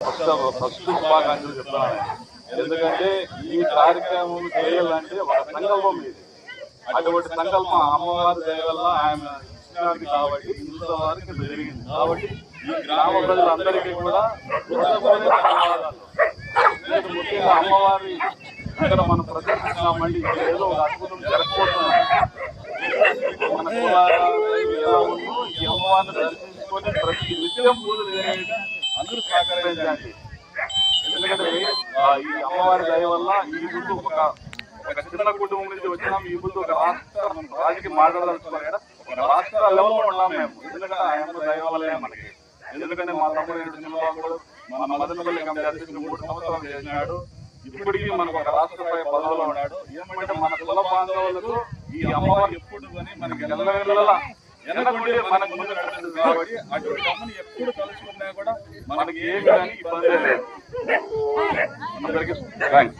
First first శుభాకాంక్షలు చెప్తున్నాను ఎందుకంటే ఈ కార్యక్రమం చేయాలంటే ఒక సంకల్పం ఇది. అటువంటి సంకల్పం అమ్మవారి దయ వల్ల ఆయన ఇచ్చినది కాబట్టి ఇంతవరకు జరిగింది. కాబట్టి ఈ గ్రామ ప్రజలందరికీ కూడా ముఖ్యంగా అమ్మవారి ఇక్కడ మనం ప్రదర్శిస్తున్నామండి ఏదో ఒక అద్భుతం జరగకపోతున్నాం మన కులాలు ఎలా ఉందో ఈ అమ్మవారిని దర్శించుకొని ప్రతి నిత్యం పూజలు జరిగేది అందరూ సహకరించండి. ఎందుకంటే ఈ అమ్మవారి దయ వల్ల ఈ ముందు ఒక ఒక చిన్న కుటుంబం నుంచి వచ్చినాం ఈ ముందు ఒక రాష్ట్ర రాజకీయ మాట్లాడదలుచుకున్నాం కదా ఒక రాష్ట్ర లెవెల్లో ఉన్నాం మేము. ఎందుకంటే ఆ అమ్మ దయ వల్లనే మనకి. ఎందుకంటే మా తమ్ముడు ఏంటి కూడా మన మదనపల్లి కమిటీ మూడు సంవత్సరాలు చేసినాడు. ఇప్పటికీ మనకు ఒక రాష్ట్రపై స్థాయి పదవిలో ఉన్నాడు. ఏమంటే మన కుల బాంధవులకు ఈ అమ్మవారు ఎప్పుడు కానీ మనకి ఎల్లవేళలా వెనకుండి మనకు ముందు నడుస్తుంది కాబట్టి అటువంటి అమ్మని ఎప్పుడు కలుసుకున్నా కూడా మనకి ఏమి కానీ ఇబ్బంది లేదు. అందరికీ థ్యాంక్స్